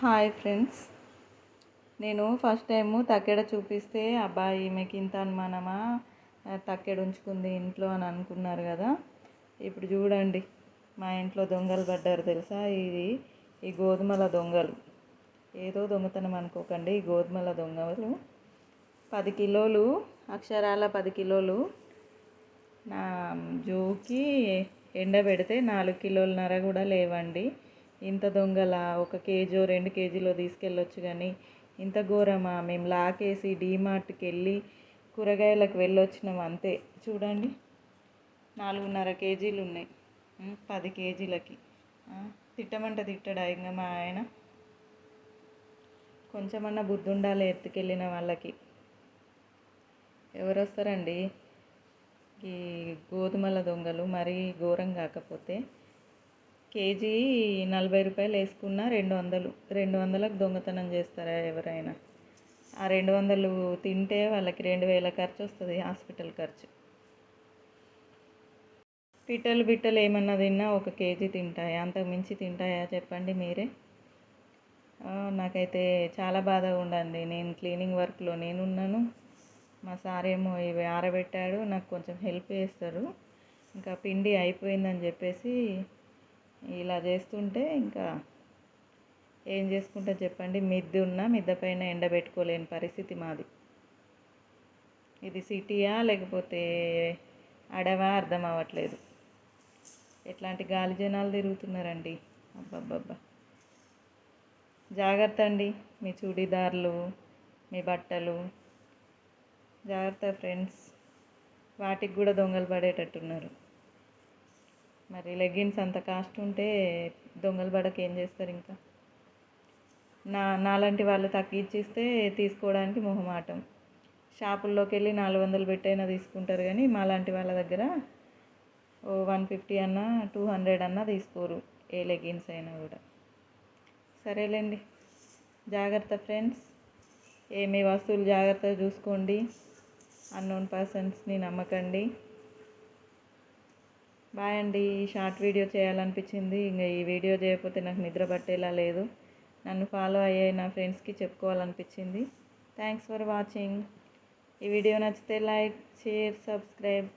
Hi friends. నేను first time తక్కెడ చూపిస్తే అబ్బాయి ఈమెకి ఇంత అనుమానమా? తక్కెడ ఉంచుకుంది ఇంట్లో అని అనుకున్నారు కదా. ఇప్పుడు చూడండి మా ఇంట్లో దొంగలు పడ్డారు తెలుసా? ఇది ఈ గోధుమల దొంగలు. ఏదో దొంగతనం అనుకోకండి ఈ గోధుమల దొంగలు. పది కిలోలు అక్షరాల పది కిలోలు నా జోకి ఎండబెడితే నాలుగు కిలోలన్నర కూడా లేవండి. ఇంత దొంగల ఒక కేజీ రెండు కేజీలో తీసుకెళ్ళొచ్చు కానీ ఇంత ఘోరమా? మేము లాకేసి డీమార్ట్కి వెళ్ళి కూరగాయలకు వెళ్ళొచ్చినాం అంతే. చూడండి నాలుగున్నర కేజీలు ఉన్నాయి పది కేజీలకి. తిట్టమంట తిట్టమంటే తిట్టడా ఇంకా మా ఆయన? కొంచెమన్నా బుద్ధి ఉండాలి ఎత్తుకెళ్ళిన వాళ్ళకి. ఎవరు వస్తారండి ఈ గోధుమల దొంగలు మరీ ఘోరం కాకపోతే కేజీ నలభై రూపాయలు వేసుకున్న రెండు వందలు. రెండు వందలకు దొంగతనం చేస్తారా ఎవరైనా? ఆ రెండు వందలు తింటే వాళ్ళకి రెండు వేల ఖర్చు వస్తుంది హాస్పిటల్ ఖర్చు. పిట్టలు బిట్టలు ఏమన్నా తిన్నా ఒక కేజీ తింటాయా? అంతకు మించి తింటాయా? చెప్పండి మీరే. నాకైతే చాలా బాధగా ఉండండి నేను క్లీనింగ్ వర్క్లో నేనున్నాను. మా సార్ ఏమో ఇవి ఆరబెట్టాడు నాకు కొంచెం హెల్ప్ చేస్తారు. ఇంకా పిండి అయిపోయిందని చెప్పేసి ఇలా చేస్తుంటే ఇంకా ఏం చేసుకుంటా చెప్పండి? మిద్దె ఉన్నా మిద్దె పైన ఎండబెట్టుకోలేని పరిస్థితి మాది. ఇది సిటీయా లేకపోతే అడవా అర్థం అవ్వట్లేదు. ఎట్లాంటి గాలి జనాలు తిరుగుతున్నారండి? అబ్బబ్బబ్బా. జాగ్రత్త అండి. మీ చూడీదార్లు మీ బట్టలు. జాగ్రత్త ఫ్రెండ్స్. వాటికి కూడా దొంగలు పడేటట్టున్నారు. మరి లెగ్గిన్స్ అంత కాస్ట్ ఉంటే దొంగలు పడక ఏం చేస్తారు ఇంకా? నా నాలాంటి వాళ్ళు తగ్గించిస్తే తీసుకోవడానికి మొహమాటం. షాపుల్లోకి వెళ్ళి నాలుగు వందలు పెట్టైనా తీసుకుంటారు కానీ మాలాంటి వాళ్ళ దగ్గర ఓ వన్ ఫిఫ్టీ అన్నా టూ హండ్రెడ్ అన్నా తీసుకోరు ఏ లెగ్గిన్స్ అయినా కూడా. సరేలేండి. జాగ్రత్త ఫ్రెండ్స్. ఏమి వస్తువులు జాగ్రత్తగా చూసుకోండి. అన్నోన్ పర్సన్స్ని నమ్మకండి. బాయ్ అండి. ఈ షార్ట్ వీడియో చేయాలనిపించింది. ఇంకా ఈ వీడియో చేయకపోతే నాకు నిద్ర పట్టేలా లేదు. నన్ను ఫాలో అయ్యే నా ఫ్రెండ్స్కి చెప్పుకోవాలనిపించింది. Thanks for watching. ఈ వీడియో నచ్చితే లైక్ షేర్ సబ్స్క్రైబ్.